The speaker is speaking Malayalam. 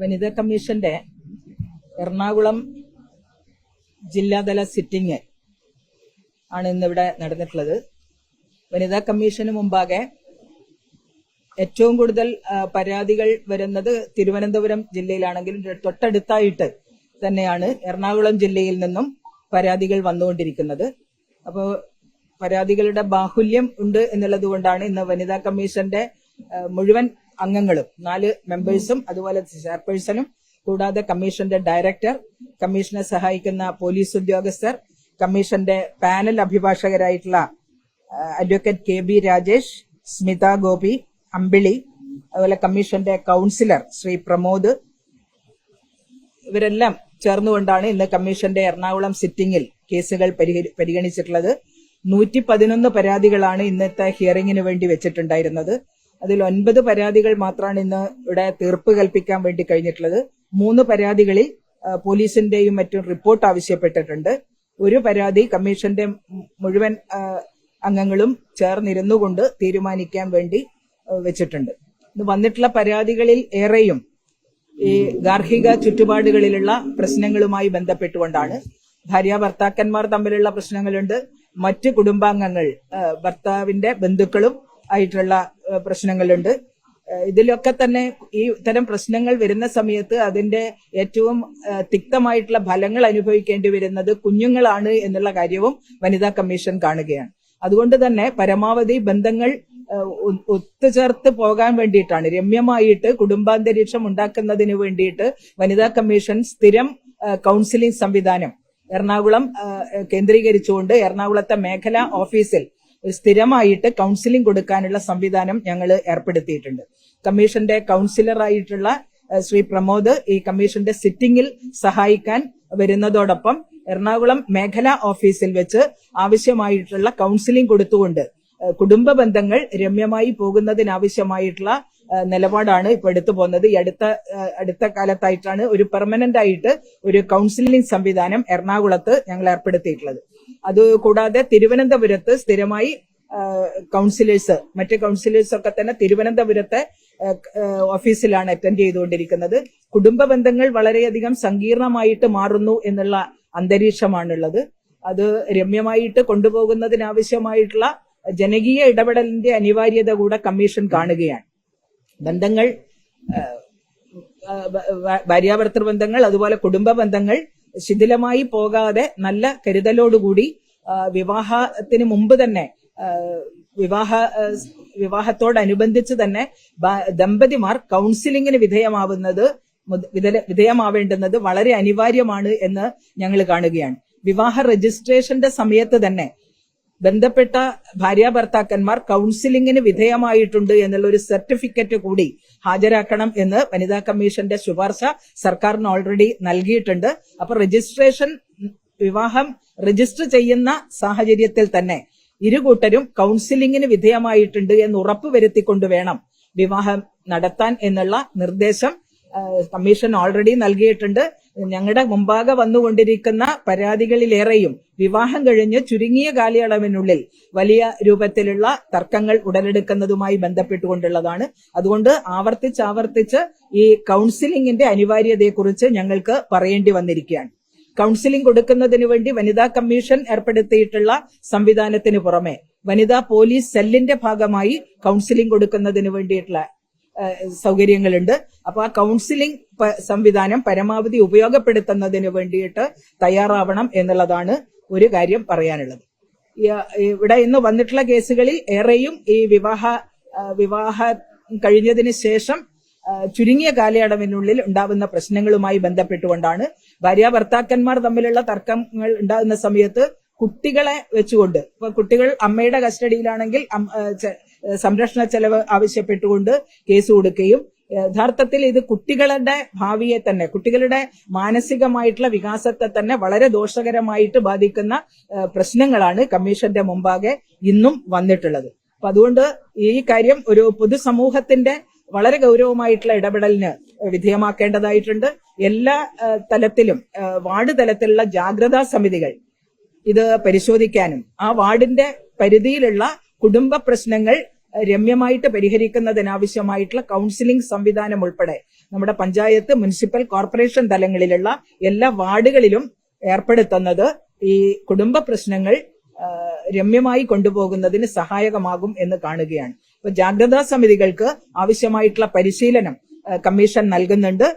വനിതാ കമ്മീഷന്റെ എറണാകുളം ജില്ലാതല സിറ്റിംഗ് ആണ് ഇന്നിവിടെ നടന്നിട്ടുള്ളത്. വനിതാ കമ്മീഷന് മുമ്പാകെ ഏറ്റവും കൂടുതൽ പരാതികൾ വരുന്നത് തിരുവനന്തപുരം ജില്ലയിലാണെങ്കിലും തൊട്ടടുത്തായിട്ട് തന്നെയാണ് എറണാകുളം ജില്ലയിൽ നിന്നും പരാതികൾ വന്നുകൊണ്ടിരിക്കുന്നത്. അപ്പോൾ പരാതികളുടെ ബാഹുല്യം ഉണ്ട് എന്നുള്ളത് കൊണ്ടാണ് ഇന്ന് വനിതാ കമ്മീഷന്റെ മുഴുവൻ അംഗങ്ങളും. നാല് മെമ്പേഴ്സും അതുപോലെ ചെയർപേഴ്സണും കൂടാതെ കമ്മീഷന്റെ ഡയറക്ടർ കമ്മീഷനെ സഹായിക്കുന്ന പോലീസ് ഉദ്യോഗസ്ഥർ കമ്മീഷന്റെ panel അഭിഭാഷകരായിട്ടുള്ള advocate K B Rajesh Smitha Gopi Ambili അതുപോലെ കമ്മീഷന്റെ കൗൺസിലർ ശ്രീ പ്രമോദ്. ഇവരെല്ലാം ചേർന്നുകൊണ്ടാണ് ഇന്ന് കമ്മീഷന്റെ എറണാകുളം സിറ്റിംഗിൽ കേസുകൾ പരിഗണിച്ചിട്ടുള്ളത്. നൂറ്റി പതിനൊന്ന് പരാതികളാണ് ഇന്നത്തെ ഹിയറിംഗിന് വേണ്ടി വെച്ചിട്ടുണ്ടായിരുന്നത്. അതിൽ ഒൻപത് പരാതികൾ മാത്രമാണ് ഇന്ന് ഇവിടെ തീർപ്പ് കൽപ്പിക്കാൻ വേണ്ടി കഴിഞ്ഞിട്ടുള്ളത്. മൂന്ന് പരാതികളിൽ പോലീസിന്റെയും മറ്റും റിപ്പോർട്ട് ആവശ്യപ്പെട്ടിട്ടുണ്ട്. ഒരു പരാതി കമ്മീഷന്റെ മുഴുവൻ അംഗങ്ങളും ചേർന്നിരുന്നുകൊണ്ട് തീരുമാനിക്കാൻ വേണ്ടി വെച്ചിട്ടുണ്ട്. ഇന്ന് വന്നിട്ടുള്ള പരാതികളിൽ ഏറെയും ഈ ഗാർഹിക ചുറ്റുപാടുകളിലുള്ള പ്രശ്നങ്ങളുമായി ബന്ധപ്പെട്ടുകൊണ്ടാണ്. ഭാര്യ ഭർത്താക്കന്മാർ തമ്മിലുള്ള പ്രശ്നങ്ങളുണ്ട്. മറ്റ് കുടുംബാംഗങ്ങൾ ഭർത്താവിന്റെ ബന്ധുക്കളും ആയിട്ടുള്ള പ്രശ്നങ്ങളുണ്ട്. ഇതിലൊക്കെ തന്നെ ഈ ഇത്തരം പ്രശ്നങ്ങൾ വരുന്ന സമയത്ത് അതിന്റെ ഏറ്റവും തിക്തമായിട്ടുള്ള ഫലങ്ങൾ അനുഭവിക്കേണ്ടി വരുന്നത് കുഞ്ഞുങ്ങളാണ് എന്നുള്ള കാര്യവും വനിതാ കമ്മീഷൻ കാണുകയാണ്. അതുകൊണ്ട് തന്നെ പരമാവധി ബന്ധങ്ങൾ ഒത്തുചേർത്ത് പോകാൻ വേണ്ടിയിട്ടാണ് രമ്യമായിട്ട് കുടുംബാന്തരീക്ഷം ഉണ്ടാക്കുന്നതിന് വേണ്ടിയിട്ട് വനിതാ കമ്മീഷൻ സ്ഥിരം കൗൺസിലിംഗ് സംവിധാനം എറണാകുളം കേന്ദ്രീകരിച്ചുകൊണ്ട് എറണാകുളത്തെ മേഖലാ ഓഫീസിൽ സ്ഥിരമായിട്ട് കൗൺസിലിംഗ് കൊടുക്കാനുള്ള സംവിധാനം ഞങ്ങൾ ഏർപ്പെടുത്തിയിട്ടുണ്ട്. കമ്മീഷന്റെ കൗൺസിലറായിട്ടുള്ള ശ്രീ പ്രമോദ് ഈ കമ്മീഷന്റെ സിറ്റിംഗിൽ സഹായിക്കാൻ വരുന്നതോടൊപ്പം എറണാകുളം മേഖലാ ഓഫീസിൽ വെച്ച് ആവശ്യമായിട്ടുള്ള കൗൺസിലിംഗ് കൊടുത്തുകൊണ്ട് കുടുംബ ബന്ധങ്ങൾ രമ്യമായി പോകുന്നതിനാവശ്യമായിട്ടുള്ള നിലപാടാണ് ഇപ്പൊ എടുത്തു പോകുന്നത്. ഈ അടുത്ത അടുത്ത കാലത്തായിട്ടാണ് ഒരു പെർമനന്റ് ആയിട്ട് ഒരു കൗൺസിലിംഗ് സംവിധാനം എറണാകുളത്ത് ഞങ്ങൾ ഏർപ്പെടുത്തിയിട്ടുള്ളത്. അത് കൂടാതെ തിരുവനന്തപുരത്ത് സ്ഥിരമായി കൗൺസിലേഴ്സ് മറ്റ് കൗൺസിലേഴ്സ് ഒക്കെ തന്നെ തിരുവനന്തപുരത്തെ ഓഫീസിലാണ് അറ്റൻഡ് ചെയ്തുകൊണ്ടിരിക്കുന്നത്. കുടുംബ ബന്ധങ്ങൾ വളരെയധികം സങ്കീർണമായിട്ട് മാറുന്നു എന്നുള്ള അന്തരീക്ഷമാണുള്ളത്. അത് രമ്യമായിട്ട് കൊണ്ടുപോകുന്നതിനാവശ്യമായിട്ടുള്ള ജനകീയ ഇടപെടലിന്റെ അനിവാര്യത കൂടെ കമ്മീഷൻ കാണുകയാണ്. ബന്ധങ്ങൾ ഭാര്യാഭർത്തൃ ബന്ധങ്ങൾ അതുപോലെ കുടുംബ ബന്ധങ്ങൾ ശിഥിലമായി പോകാതെ നല്ല കരുതലോടുകൂടി വിവാഹത്തിന് മുമ്പ് തന്നെ വിവാഹ വിവാഹത്തോടനുബന്ധിച്ച് തന്നെ ദമ്പതിമാർ കൗൺസിലിങ്ങിന് വിധേയമാവുന്നത് വിധേയമാവേണ്ടുന്നത് വളരെ അനിവാര്യമാണ് എന്ന് ഞങ്ങൾ കാണുകയാണ്. വിവാഹ രജിസ്ട്രേഷന്റെ സമയത്ത് തന്നെ ബന്ധപ്പെട്ട ഭാര്യ ഭർത്താക്കന്മാർ കൗൺസിലിംഗിന് വിധേയമായിട്ടുണ്ട് എന്നുള്ള ഒരു സർട്ടിഫിക്കറ്റ് കൂടി ഹാജരാക്കണം എന്ന് വനിതാ കമ്മീഷന്റെ ശുപാർശ സർക്കാരിന് ഓൾറെഡി നൽകിയിട്ടുണ്ട്. അപ്പൊ രജിസ്ട്രേഷൻ വിവാഹം രജിസ്റ്റർ ചെയ്യുന്ന സാഹചര്യത്തിൽ തന്നെ ഇരുകൂട്ടരും കൗൺസിലിംഗിന് വിധേയമായിട്ടുണ്ട് എന്ന് ഉറപ്പുവരുത്തിക്കൊണ്ട് വേണം വിവാഹം നടത്താൻ എന്നുള്ള നിർദ്ദേശം കമ്മീഷൻ ഓൾറെഡി നൽകിയിട്ടുണ്ട്. ഞങ്ങളുടെ മുമ്പാകെ വന്നുകൊണ്ടിരിക്കുന്ന പരാതികളിലേറെയും വിവാഹം കഴിഞ്ഞ് ചുരുങ്ങിയ കാലയളവിനുള്ളിൽ വലിയ രൂപത്തിലുള്ള തർക്കങ്ങൾ ഉടലെടുക്കുന്നതുമായി ബന്ധപ്പെട്ടുകൊണ്ടുള്ളതാണ്. അതുകൊണ്ട് ആവർത്തിച്ച് ആവർത്തിച്ച് ഈ കൗൺസിലിംഗിന്റെ അനിവാര്യതയെക്കുറിച്ച് ഞങ്ങൾക്ക് പറയേണ്ടി വന്നിരിക്കുകയാണ്. കൗൺസിലിംഗ് കൊടുക്കുന്നതിന് വേണ്ടി വനിതാ കമ്മീഷൻ ഏർപ്പെടുത്തിയിട്ടുള്ള സംവിധാനത്തിന് പുറമെ വനിതാ പോലീസ് സെല്ലിന്റെ ഭാഗമായി കൗൺസിലിംഗ് കൊടുക്കുന്നതിന് വേണ്ടിയിട്ടുള്ള സൗകര്യങ്ങളുണ്ട്. അപ്പൊ ആ കൗൺസിലിംഗ് സംവിധാനം പരമാവധി ഉപയോഗപ്പെടുത്തുന്നതിന് വേണ്ടിയിട്ട് തയ്യാറാവണം എന്നുള്ളതാണ് ഒരു കാര്യം പറയാനുള്ളത്. ഇവിടെ ഇന്ന് വന്നിട്ടുള്ള കേസുകളിൽ ഏറെയും ഈ വിവാഹ വിവാഹ കഴിഞ്ഞതിന് ശേഷം ചുരുങ്ങിയ കാലയളവിനുള്ളിൽ ഉണ്ടാവുന്ന പ്രശ്നങ്ങളുമായി ബന്ധപ്പെട്ടുകൊണ്ടാണ് ഭാര്യ ഭർത്താക്കന്മാർ തമ്മിലുള്ള തർക്കങ്ങൾ ഉണ്ടാകുന്ന സമയത്ത് കുട്ടികളെ വെച്ചുകൊണ്ട് ഇപ്പൊ കുട്ടികൾ അമ്മയുടെ കസ്റ്റഡിയിലാണെങ്കിൽ സംരക്ഷണ ചെലവ് ആവശ്യപ്പെട്ടുകൊണ്ട് കേസ് കൊടുക്കുകയും യഥാർത്ഥത്തിൽ ഇത് കുട്ടികളുടെ ഭാവിയെ തന്നെ കുട്ടികളുടെ മാനസികമായിട്ടുള്ള വികാസത്തെ തന്നെ വളരെ ദോഷകരമായിട്ട് ബാധിക്കുന്ന പ്രശ്നങ്ങളാണ് കമ്മീഷന്റെ മുമ്പാകെ ഇന്നും വന്നിട്ടുള്ളത്. അപ്പൊ അതുകൊണ്ട് ഈ കാര്യം ഒരു പൊതുസമൂഹത്തിന്റെ വളരെ ഗൗരവമായിട്ടുള്ള ഇടപെടലിന് വിധേയമാക്കേണ്ടതായിട്ടുണ്ട്. എല്ലാ തലത്തിലും വാർഡ് തലത്തിലുള്ള ജാഗ്രതാ സമിതികൾ ഇത് പരിശോധിക്കാനും ആ വാർഡിന്റെ പരിധിയിലുള്ള കുടുംബ പ്രശ്നങ്ങൾ രമ്യമായിട്ട് പരിഹരിക്കുന്നതിനാവശ്യമായിട്ടുള്ള കൗൺസിലിംഗ് സംവിധാനം ഉൾപ്പെടെ നമ്മുടെ പഞ്ചായത്ത് മുനിസിപ്പൽ കോർപ്പറേഷൻ തലങ്ങളിലുള്ള എല്ലാ വാർഡുകളിലും ഏർപ്പെടുത്തുന്നത് ഈ കുടുംബ പ്രശ്നങ്ങൾ രമ്യമായി കൊണ്ടുപോകുന്നതിന് സഹായകമാകും എന്ന് കാണുകയാണ്. ഇപ്പൊ ജാഗ്രതാ സമിതികൾക്ക് ആവശ്യമായിട്ടുള്ള പരിശീലനം കമ്മീഷൻ നൽകുന്നുണ്ട്.